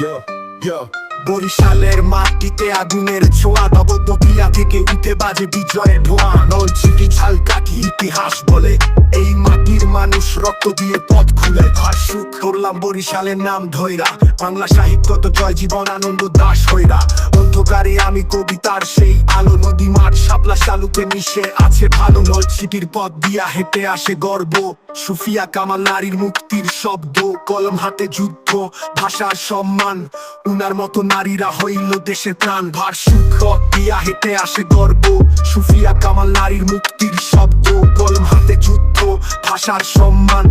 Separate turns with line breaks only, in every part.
yeah, yeah.
বরিশালের মাটিতে আগুনের ছোঁয়া নবদ্বীয়া থেকে উঠে বাজে বিজয়ের ধোঁয়া। নলছিটি ঝালকাঠি ইতিহাস বলে, এই মাটির মানুষ রক্ত দিয়ে পথ খুলে। ভাসুক করলাম বরিশালের নাম ধৈরা। বাংলা সাহিত্য তো জয় জীবন আনন্দ দাস হইরা। অন্ধকারে আমি কবিতার সেই আলো, নদী মাঠ শাপলা শালুতে মিশে আছে ভালো। নলছিটির পথ দিয়া হেঁটে আসে গর্ব। সুফিয়া কামাল নারীর মুক্তির শব্দ, কলম হাতে যুদ্ধ, ভাষার সম্মান। উনার মতো নারীরা হইল দেশে প্রাণ ভার সুখ দিয়া হেঁটে আসে গর্ব। সুফিয়া কামাল নারীর মুক্তির শব্দ। কলম হাতে যুদ্ধ, ভাষার সম্মান।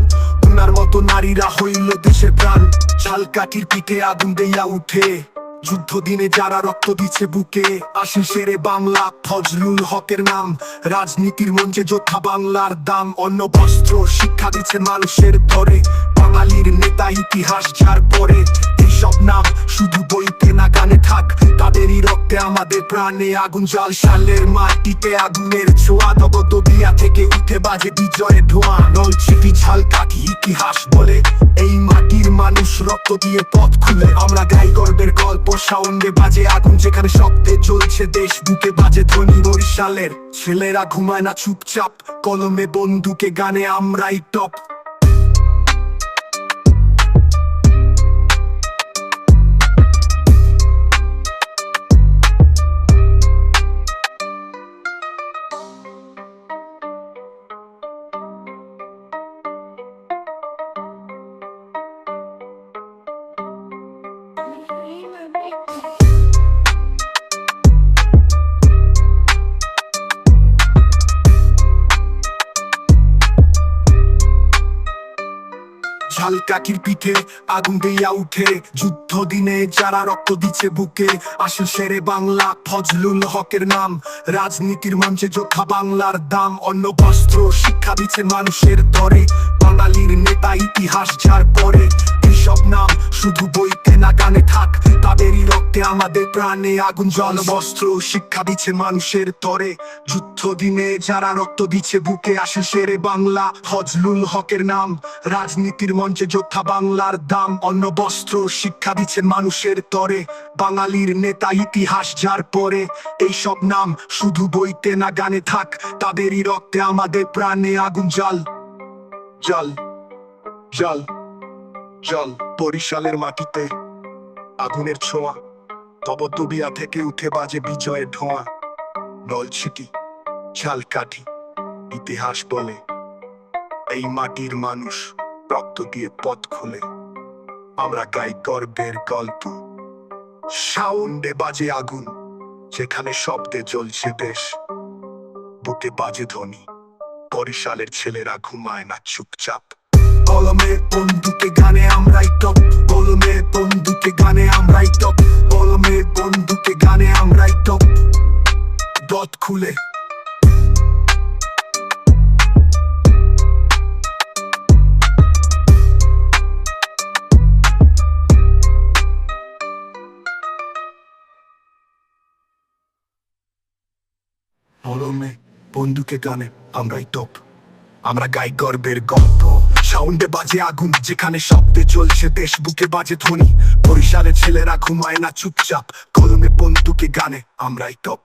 উনার মতো নারীরা হইল দেশে প্রাণ। চাল কাঠির পিঠে আগুন দেইয়া উঠে। যুদ্ধ দিনে যারা রক্ত দিচ্ছে বুকে আসে সেরে বাংলা। ফজলুল হকের নাম। রাজনীতির মঞ্চে যোদ্ধা বাংলার দাম। অন্য বস্ত্র শিক্ষা দিচ্ছে মানুষের ধরে। বাঙালির নেতা ইতিহাস যার পরে এইসব নাম আমাদের প্রাণে আগুন জল সালের মাটিতে আগুনের ছোঁয়া। নবদ্বীয়া থেকে উঠে বাজে বিজয়ের ধোঁয়া। নলছিটি ঝাল কাকি ইতিহাস বলে, এই মাটির মানুষ রক্ত দিয়ে পথ খুলে। আমরা গাই গর্বের গল্প, সাউন্ডে বাজে আগুন, যেখানে শব্দে চলছে দেশ, বুকে বাজে ধ্বনি। বরিশালের ছেলেরা ঘুমায় না চুপচাপ, কলমে বন্দুকে গানে আমরাই টপ ঝালকাঠির পিঠে আগুন দিয়া উঠে। যুদ্ধ দিনে যারা রক্ত দিচ্ছে বুকে আসে সেরে বাংলা ফজলুল হকের নাম। রাজনীতির মঞ্চে যোদ্ধা বাংলার দাম, অন্য বস্ত্র শিক্ষা দিচ্ছে মানুষের দরে। বাঙালির নেতা ইতিহাস যার পরে এসব নাম শুধু আমাদের প্রাণে আগুন জল বস্ত্র শিক্ষা দিচ্ছে মানুষের তরে। যুদ্ধ দিনে যারা রক্ত দিচ্ছে বুকে আসে সেরে বাংলা। হজলুল হকের নাম, রাজনীতির মঞ্চে যোদ্ধা বাংলার দাম। অন্য বস্ত্র শিক্ষা দিচ্ছেন মানুষের তরে। বাঙালির নেতা ইতিহাস যার পরে। এইসব নাম শুধু বইতে না গানে থাক, তাদেরই রক্তে আমাদের প্রাণে আগুন জল জল জল জল বরিশালের মাটিতে আগুনের ছোঁয়া। তবতবিয়া থেকে উঠে বাজে বিজয়ের ধোঁয়া। নলছিটি ঝালকাঠি ইতিহাস বলে, এই মাটির মানুষ রক্ত দিয়ে পথ খুলে। আমরা গাই গর্বের গল্প। সাউন্ডে বাজে আগুন, যেখানে শব্দে জ্বলছে দেশ। বুকে বাজে ধ্বনি, বরিশালের ছেলেরা ঘুমায় না চুপচাপ। কলমে বন্দুকে গানে আমরাই টপ খুলে। কলমে বন্দুকে গানে আমরাই টপ আমরা গাই গর্বের গল্প সাউন্ডে বাজে আগুন, যেখানে শব্দে চলছে দেশ, বুকে বাজে ধ্বনি। বরিশালের ছেলেরা ঘুমায় না চুপচাপ। কলমে বন্দুকে গানে আমরাই টপ